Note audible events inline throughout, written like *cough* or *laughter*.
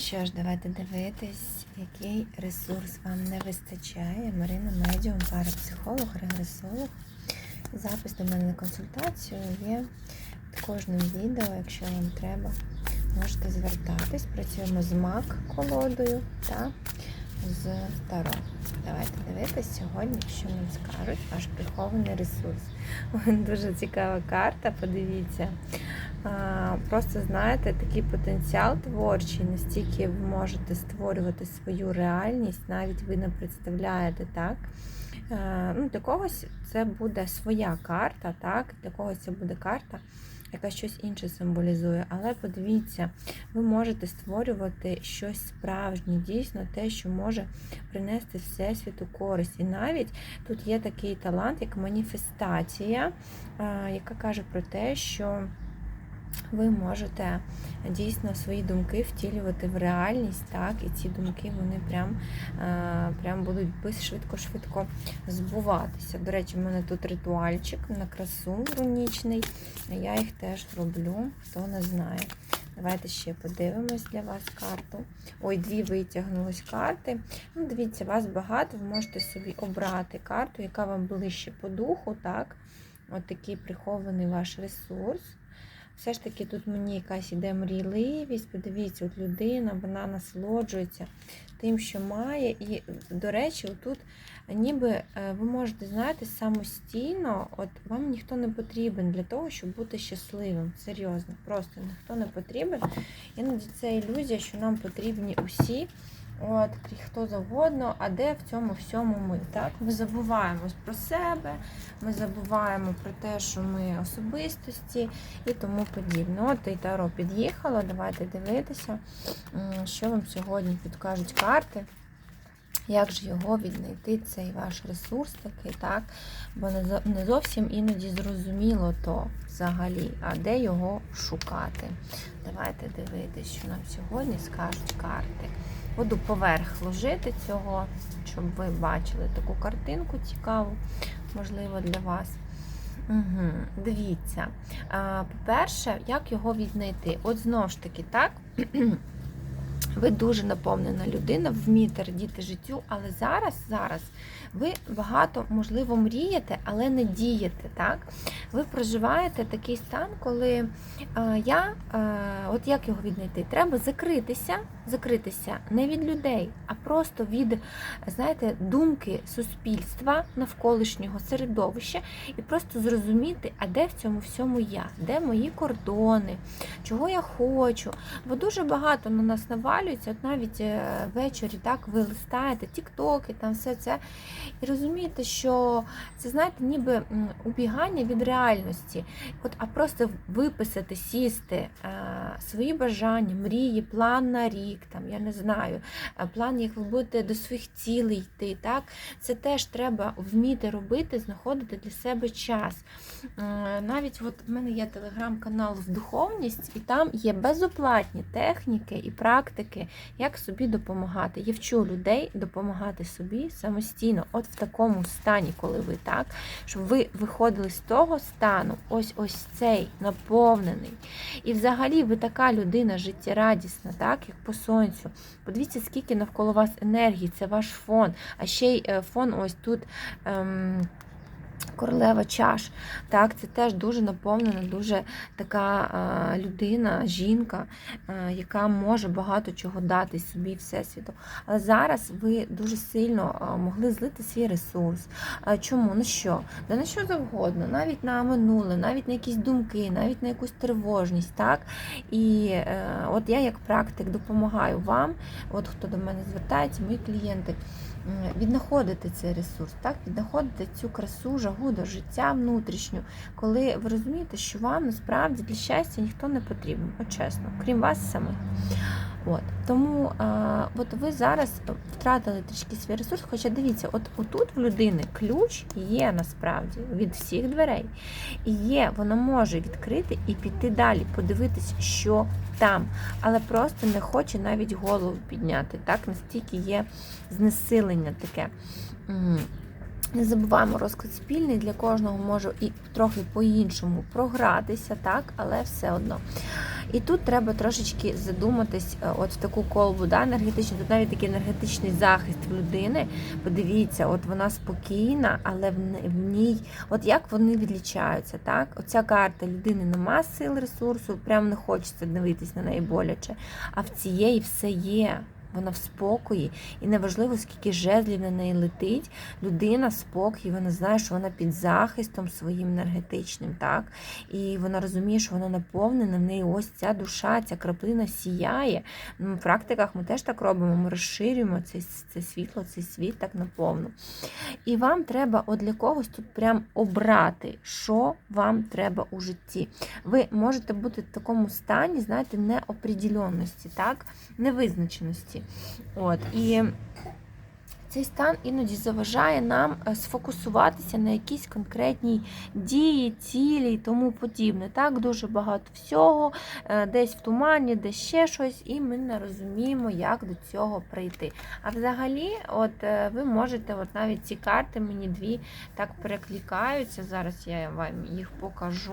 що ж, давайте дивитись, який ресурс вам не вистачає. Марина медіум, парапсихолог, регресолог. Запис до мене на консультацію є під кожним відео, якщо вам треба, можете звертатись. Працюємо з мак колодою та з таро. Давайте дивитись сьогодні, що нам скажуть, ваш прихований ресурс. *laughs* Дуже цікава карта, подивіться. Просто знаєте, такий потенціал творчий, настільки ви можете створювати свою реальність, навіть ви не представляєте, так? А, ну, Для когось це буде своя карта, так? Для когось це буде карта, яка щось інше символізує. Але подивіться, ви можете створювати щось справжнє, дійсно те, що може принести Всесвіту користь. І навіть тут є такий талант, як маніфестація, яка каже про те, що ви можете дійсно свої думки втілювати в реальність, так, і ці думки вони прям прям будуть швидко-швидко збуватися. До речі, в мене тут ритуальчик на красу рунічний, я їх теж роблю, хто не знає. Давайте ще подивимось для вас карту. Ой, дві витягнулись карти. Ну, Дивіться, вас багато, ви можете собі обрати карту, яка вам ближче по духу, так? От такий прихований ваш ресурс. Все ж таки тут мені якась іде мрійливість. Подивіться, от людина, вона насолоджується тим, що має. І, до речі, тут ніби е, ви можете, знаєте, самостійно, от вам ніхто не потрібен для того, щоб бути щасливим. Серйозно, просто ніхто не потрібен. Іноді це ілюзія, що нам потрібні усі. От, хто завгодно, а де в цьому всьому ми? Так? Ми забуваємо про себе, ми забуваємо про те, що ми особистості і тому подібне. От і Таро під'їхало, давайте дивитися, що вам сьогодні підкажуть карти. Як же його віднайти, цей ваш ресурс такий, так? Бо не зовсім іноді зрозуміло то взагалі, а де його шукати. Давайте дивитися, що нам сьогодні скажуть карти. Буду поверх ложити цього, щоб ви бачили таку картинку цікаву, можливо, для вас. Угу, Дивіться. По-перше, як його віднайти? От знову ж таки, так. *clears throat* Ви дуже наповнена людина, вмієте радіти життю, але зараз, зараз ви багато, можливо, мрієте, але не дієте. так? Ви проживаєте такий стан, коли е, я, е, от як його віднайти? Треба закритися, закритися не від людей, а просто від, знаєте, думки суспільства, навколишнього середовища, і просто зрозуміти, а де в цьому всьому я, де мої кордони, чого я хочу. Бо дуже багато на нас навалюється, от навіть е, ввечері так ви листаєте, тіктоки, там все це. І розумієте, що це, знаєте, ніби убігання від реальності. От, А просто виписати, сісти е, свої бажання, мрії, план на рік, там, я не знаю, е, план, як ви будете до своїх цілей йти. так, Це теж треба вміти робити, знаходити для себе час. Навіть от в мене є телеграм-канал в духовність, і там є безоплатні техніки і практики, як собі допомагати. Я вчу людей допомагати собі самостійно от в такому стані, коли ви так, щоб ви виходили з того стану, ось ось цей наповнений. І взагалі ви така людина життєрадісна, так, як по сонцю. Подивіться, скільки навколо вас енергії, це ваш фон. А ще й е, фон ось тут. Ем, Королева чаш. Так, Це теж дуже наповнена, дуже така людина, жінка, яка може багато чого дати собі всесвіту. Але зараз ви дуже сильно могли злити свій ресурс. Чому? На що? Да на що завгодно, навіть на минуле, навіть на якісь думки, навіть на якусь тривожність. так? І е, от я, як практик, допомагаю вам, от хто до мене звертається, мої клієнти віднаходити цей ресурс, так? віднаходити цю красу, жагу до життя внутрішню, коли ви розумієте, що вам насправді для щастя ніхто не потрібен, от чесно, крім вас самих. От. Тому а, от ви зараз втратили трішки свій ресурс, хоча дивіться, от отут в людини ключ є насправді від всіх дверей. І є, вона може відкрити і піти далі, подивитися, що там, але просто не хоче навіть голову підняти. Так, настільки є знесилення таке. Не забуваємо розклад спільний, для кожного може і трохи по-іншому програтися, так, але все одно. І тут треба трошечки задуматись е, от в таку колбу да, енергетичну, тут навіть такий енергетичний захист в людини. Подивіться, от вона спокійна, але в ній, от як вони відлічаються, так? Оця карта людини нема сил ресурсу, прям не хочеться дивитись на неї боляче. А в цієї все є. Вона в спокої, і неважливо, скільки жезлів на неї летить, людина в спокій, вона знає, що вона під захистом своїм енергетичним, так? І вона розуміє, що вона наповнена, в неї ось ця душа, ця краплина сіяє. В практиках ми теж так робимо, ми розширюємо це, це світло, цей світ так наповну. І вам треба от для когось тут прям обрати, що вам треба у житті. Ви можете бути в такому стані, знаєте, неопределенності, так? невизначеності. От. І цей стан іноді заважає нам е, сфокусуватися на якійсь конкретній дії, цілі і тому подібне. Так, дуже багато всього, е, десь в тумані, десь ще щось, і ми не розуміємо, як до цього прийти. А взагалі, от е, ви можете, от навіть ці карти мені дві так перекликаються. Зараз я вам їх покажу.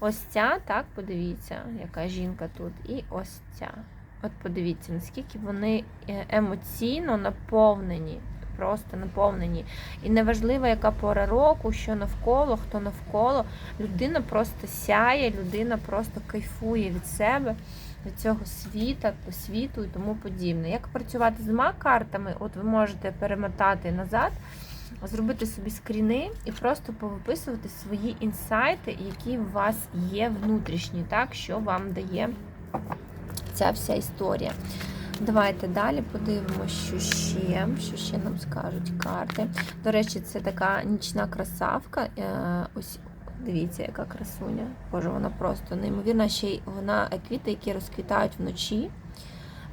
Ось ця, так, подивіться, яка жінка тут, і ось ця. От подивіться, наскільки вони е, емоційно наповнені, просто наповнені. І неважливо, яка пора року, що навколо, хто навколо. Людина просто сяє, людина просто кайфує від себе, від цього світа, світу і тому подібне. Як працювати з мак-картами, от ви можете перемотати назад. Зробити собі скріни і просто повиписувати свої інсайти, які у вас є внутрішні, так, що вам дає ця вся історія. Давайте далі подивимося, що ще, що ще нам скажуть карти. До речі, це така нічна красавка. Е, Ось дивіться, яка красуня. Боже, вона просто неймовірна. Ще й вона е, квіти, які розквітають вночі,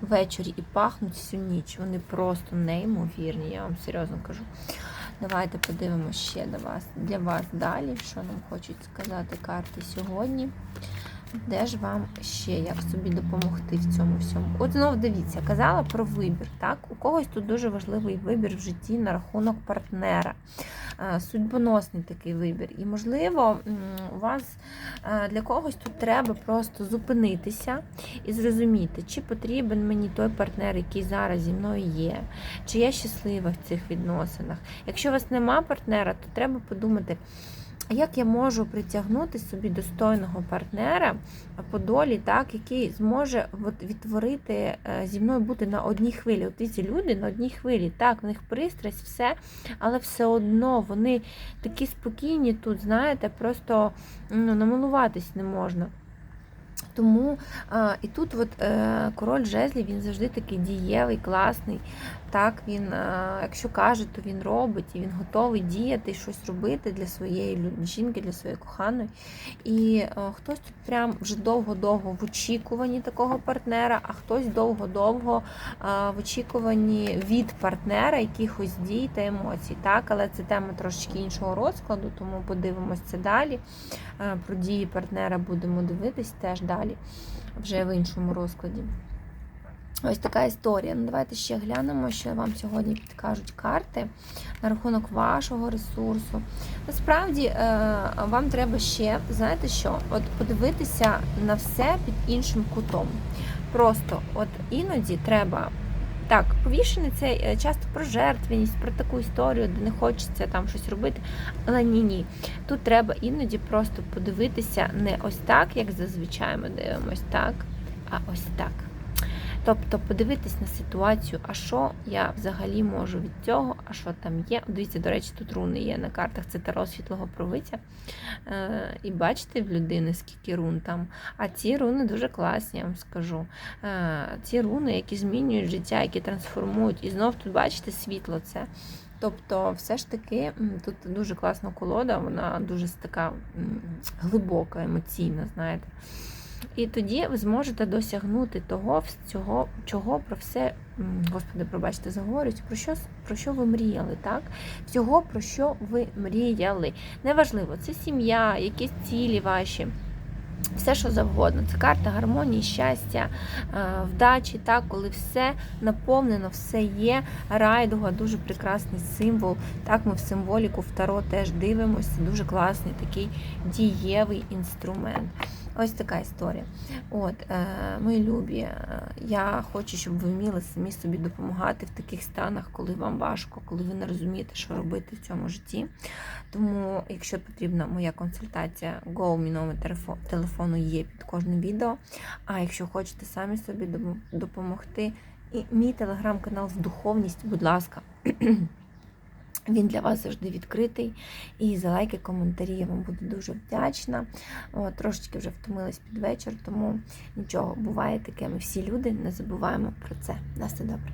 ввечері і пахнуть всю ніч. Вони просто неймовірні, я вам серйозно кажу. Давайте подивимося ще до вас, для вас далі, що нам хочуть сказати карти сьогодні. Де ж вам ще як собі допомогти в цьому всьому? От знову дивіться, казала про вибір. Так, у когось тут дуже важливий вибір в житті на рахунок партнера, Е, судьбоносний такий вибір. І, можливо, у вас е, для когось тут треба просто зупинитися і зрозуміти, чи потрібен мені той партнер, який зараз зі мною є, чи я щаслива в цих відносинах. Якщо у вас нема партнера, то треба подумати. А як я можу притягнути собі достойного партнера по долі, так, який зможе відтворити е, зі мною бути на одній хвилі? От ці люди на одній хвилі, так, в них пристрасть, все, але все одно вони такі спокійні тут, знаєте, просто ну, намилуватись не можна. Тому і тут от, е, король жезлів він завжди такий дієвий, класний. Так, він, якщо каже, то він робить, і він готовий діяти, щось робити для своєї жінки, для своєї коханої. І е, хтось тут прям вже довго-довго в очікуванні такого партнера, а хтось довго-довго в очікуванні від партнера якихось дій та емоцій. Так, але це тема трошечки іншого розкладу, тому подивимось це далі. Е, Про дії партнера будемо дивитись теж далі, вже в іншому розкладі. Ось така історія. Ну, давайте ще глянемо, що вам сьогодні підкажуть карти на рахунок вашого ресурсу. Насправді е, вам треба ще, знаєте що, от подивитися на все під іншим кутом. Просто от іноді треба. Так, повішений це е, часто про жертвеність, про таку історію, де не хочеться там щось робити. Але ні, ні. Тут треба іноді просто подивитися не ось так, як зазвичай ми дивимось так, а ось так. Тобто подивитись на ситуацію, а що я взагалі можу від цього, а що там є. Дивіться, до речі, тут руни є на картах, це таро світлого провиця. Е, і бачите в людини, скільки рун там. А ці руни дуже класні, я вам скажу. Е, ці руни, які змінюють життя, які трансформують. І знов тут бачите світло це. Тобто, все ж таки, тут дуже класна колода, вона дуже така глибока, емоційна, знаєте. І тоді ви зможете досягнути того, цього, чого про все, Господи, пробачте, заговорюють, про що, про що ви мріяли, так? Всього, про що ви мріяли. Неважливо, це сім'я, якісь цілі ваші. Все, що завгодно. Це карта гармонії, щастя, е, вдачі, так, коли все наповнено, все є. Райдуга дуже прекрасний символ. Так, ми в символіку в Таро теж дивимося. Дуже класний такий дієвий інструмент. Ось така історія. От, е, мої любі, е, я хочу, щоб ви вміли самі собі допомагати в таких станах, коли вам важко, коли ви не розумієте, що робити в цьому житті. Тому, якщо потрібна моя консультація, go, мій номер телефо- телефону є під кожним відео. А якщо хочете самі собі допомогти, і мій телеграм-канал з духовність, будь ласка. *clears throat* Він для вас завжди відкритий. І за лайки, коментарі я вам буду дуже вдячна. О, трошечки вже втомилась під вечір, тому нічого, буває таке. Ми всі люди, не забуваємо про це. На все добре.